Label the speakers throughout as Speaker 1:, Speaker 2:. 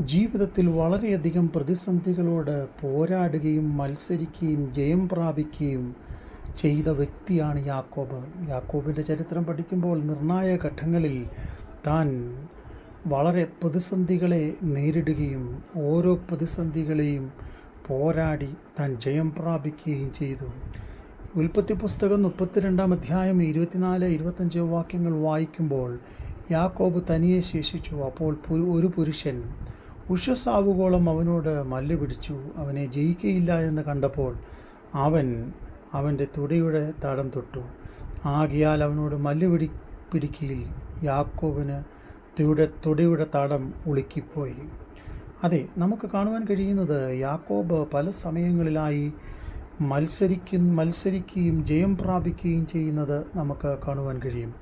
Speaker 1: ജീവിതത്തിൽ വളരെയധികം പ്രതിസന്ധികളോട് പോരാടുകയും മത്സരിക്കുകയും ജയം പ്രാപിക്കുകയും ചെയ്ത വ്യക്തിയാണ് യാക്കോബ്. യാക്കോബിന്റെ ചരിത്രം പഠിക്കുമ്പോൾ നിർണായക ഘട്ടങ്ങളിൽ താൻ വളരെ പ്രതിസന്ധികളെ നേരിടുകയും ഓരോ പ്രതിസന്ധികളെയും പോരാടി താൻ ജയം പ്രാപിക്കുകയും ചെയ്തു. ഉൽപ്പത്തി പുസ്തകം മുപ്പത്തിരണ്ടാം അധ്യായം ഇരുപത്തിനാല് ഇരുപത്തഞ്ച് വാക്യങ്ങൾ വായിക്കുമ്പോൾ യാക്കോബ് തനിയെ ശേഷിച്ചു. അപ്പോൾ ഒരു പുരുഷൻ ഉഷസ്സാവുകോളം അവനോട് മല്ല് പിടിച്ചു. അവനെ ജയിക്കയില്ല എന്ന് കണ്ടപ്പോൾ അവൻ അവന്റെ തുടയുടെ തടം തൊട്ടു. ആകിയാൽ അവനോട് മല്ല് പിടി പിടിക്കയിൽ യാക്കോബിന് തുട തുടയുടെ തടം ഉളുക്കിപ്പോയി. അതെ നമുക്ക് കാണുവാൻ കഴിയുന്നത് യാക്കോബ് പല സമയങ്ങളിലായി മത്സരിക്കും മത്സരിക്കുകയും ജയം പ്രാപിക്കുകയും ചെയ്യുന്നത് നമുക്ക് കാണുവാൻ കഴിയും.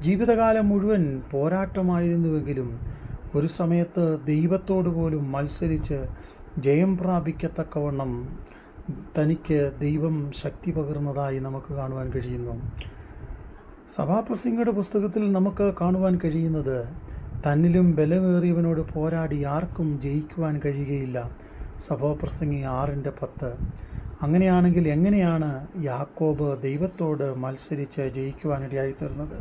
Speaker 1: ജീവിതകാലം മുഴുവൻ പോരാട്ടമായിരുന്നുവെങ്കിലും ഒരു സമയത്ത് ദൈവത്തോട് പോലും മത്സരിച്ച് ജയം പ്രാപിക്കത്തക്കവണ്ണം തനിക്ക് ദൈവം ശക്തി പകർന്നതായി നമുക്ക് കാണുവാൻ കഴിയുന്നു. സഭാപ്രസിംഗയുടെ പുസ്തകത്തിൽ നമുക്ക് കാണുവാൻ കഴിയുന്നത് തന്നിലും ബലമേറിയവനോട് പോരാടി ആർക്കും ജയിക്കുവാൻ കഴിയുകയില്ല. സഭാപ്രസംഗി ആറിന്റെ പത്ത്. അങ്ങനെയാണെങ്കിൽ എങ്ങനെയാണ് യാക്കോബ് ദൈവത്തോട് മത്സരിച്ച് ജയിക്കുവാനിടയായി തീർന്നത്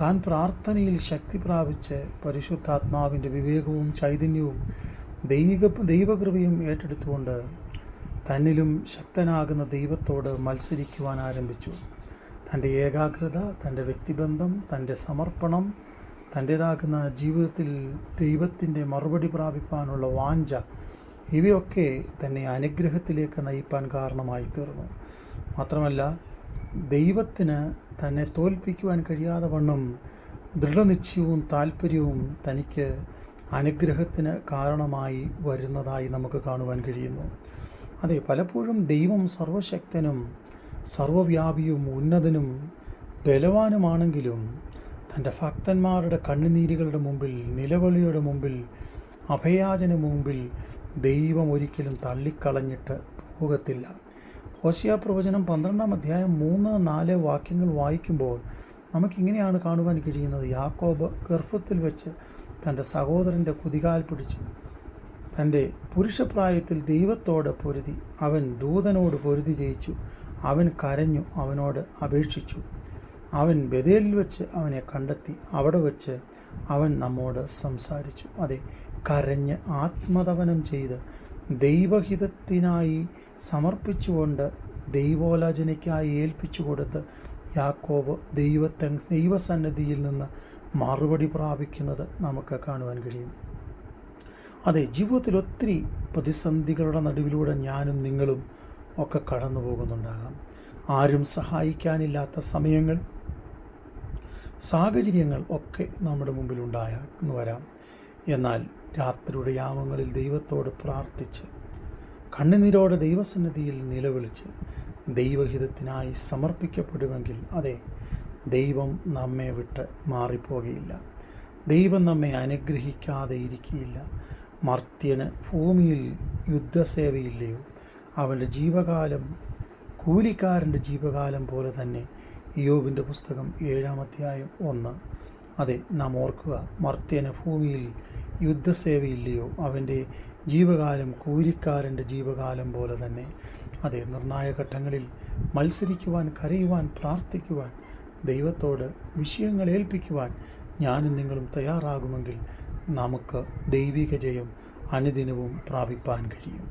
Speaker 1: താൻ പ്രാർത്ഥനയിൽ ശക്തി പ്രാപിച്ച് പരിശുദ്ധാത്മാവിന്റെ വിവേകവും ചൈതന്യവും ദൈവിക ദൈവകൃപയും ഏറ്റെടുത്തുകൊണ്ട് തന്നിലും ശക്തനാകുന്ന ദൈവത്തോട് മത്സരിക്കുവാൻ ആരംഭിച്ചു. തന്റെ ഏകാഗ്രത തന്റെ വ്യക്തിബന്ധം തന്റെ സമർപ്പണം തന്റേതാകുന്ന ജീവിതത്തിൽ ദൈവത്തിന്റെ മറുപടി പ്രാപിപ്പാനുള്ള വാഞ്ച ഇവയൊക്കെ തന്നെ അനുഗ്രഹത്തിലേക്ക് നയിപ്പാൻ കാരണമായി തീർന്നു മാത്രമല്ല ദൈവത്തിന് തന്നെ തോൽപ്പിക്കുവാൻ കഴിയാതെ വണ്ണം ദൃഢനിശ്ചയവും താല്പര്യവും തനിക്ക് അനുഗ്രഹത്തിന് കാരണമായി വരുന്നതായി നമുക്ക് കാണുവാൻ കഴിയുന്നു. അതെ പലപ്പോഴും ദൈവം സർവശക്തനും സർവവ്യാപിയും ഉന്നതനും ബലവാനുമാണെങ്കിലും തന്റെ ഭക്തന്മാരുടെ കണ്ണുനീരുകളുടെ മുമ്പിൽ നിലവിളിയുടെ മുമ്പിൽ അഭയാചന മുമ്പിൽ ദൈവം ഒരിക്കലും തള്ളിക്കളഞ്ഞിട്ട് പോകത്തില്ല. ഹോസിയ പ്രവചനം പന്ത്രണ്ടാം അധ്യായം മൂന്ന് നാല് വാക്യങ്ങൾ വായിക്കുമ്പോൾ നമുക്കിങ്ങനെയാണ് കാണുവാൻ കഴിയുന്നത്. യാക്കോബ് ഗർഭത്തിൽ വെച്ച് തന്റെ സഹോദരന്റെ കുതികാൽ പിടിച്ചു. തന്റെ പുരുഷപ്രായത്തിൽ ദൈവത്തോട് പൊരുതി അവൻ ദൂതനോട് പൊരുതി ജയിച്ചു. അവൻ കരഞ്ഞു അവനോട് അപേക്ഷിച്ചു. അവൻ ബദേലിൽ വെച്ച് അവനെ കണ്ടെത്തി അവിടെ വെച്ച് അവൻ നമ്മോട് സംസാരിച്ചു. അതെ കരഞ്ഞ് ആത്മതപനം ചെയ്ത് ദൈവഹിതത്തിനായി സമർപ്പിച്ചുകൊണ്ട് ദൈവോലാചനയ്ക്കായി ഏൽപ്പിച്ചു കൊടുത്ത് യാക്കോബ് ദൈവത്തെ ദൈവസന്നിധിയിൽ നിന്ന് മറുപടി പ്രാപിക്കുന്നത് നമുക്ക് കാണുവാൻ കഴിയും. അതെ ജീവിതത്തിൽ ഒത്തിരി പ്രതിസന്ധികളുടെ നടുവിലൂടെ ഞാനും നിങ്ങളും ഒക്കെ കടന്നു പോകുന്നുണ്ടാകാം. ആരും സഹായിക്കാനില്ലാത്ത സമയങ്ങൾ സാഹചര്യങ്ങൾ ഒക്കെ നമ്മുടെ മുമ്പിലുണ്ടായെന്ന് വരാം. എന്നാൽ രാത്രിയുടെ യാമങ്ങളിൽ ദൈവത്തോട് പ്രാർത്ഥിച്ച് കണ്ണുനീരോടെ ദൈവസന്നിധിയിൽ നിലവിളിച്ച് ദൈവഹിതത്തിനായി സമർപ്പിക്കപ്പെടുമെങ്കിൽ അതെ ദൈവം നമ്മെ വിട്ട് മാറിപ്പോകുകയില്ല ദൈവം നമ്മെ അനുഗ്രഹിക്കാതെ ഇരിക്കുകയില്ല മർത്യന് ഭൂമിയിൽ യുദ്ധസേവയില്ലയോ? അവന്റെ ജീവകാലം കൂലിക്കാരന്റെ ജീവകാലം പോലെ തന്നെ. യോബിന്റെ പുസ്തകം ഏഴാം അധ്യായം ഒന്ന്. അതെ നാം ഓർക്കുക മർത്യന് ഭൂമിയിൽ യുദ്ധസേവയില്ലയോ അവന്റെ ജീവകാലം കൂലിക്കാരന്റെ ജീവകാലം പോലെ തന്നെ. അതെ നിർണായക ഘട്ടങ്ങളിൽ മത്സരിക്കുവാൻ കരയുവാൻ പ്രാർത്ഥിക്കുവാൻ ദൈവത്തോട് വിഷയങ്ങൾ ഏൽപ്പിക്കുവാൻ ഞാനും നിങ്ങളും തയ്യാറാകുമെങ്കിൽ നമുക്ക് ദൈവിക ജയം അനുദിനവും പ്രാപിപ്പാൻ കഴിയും.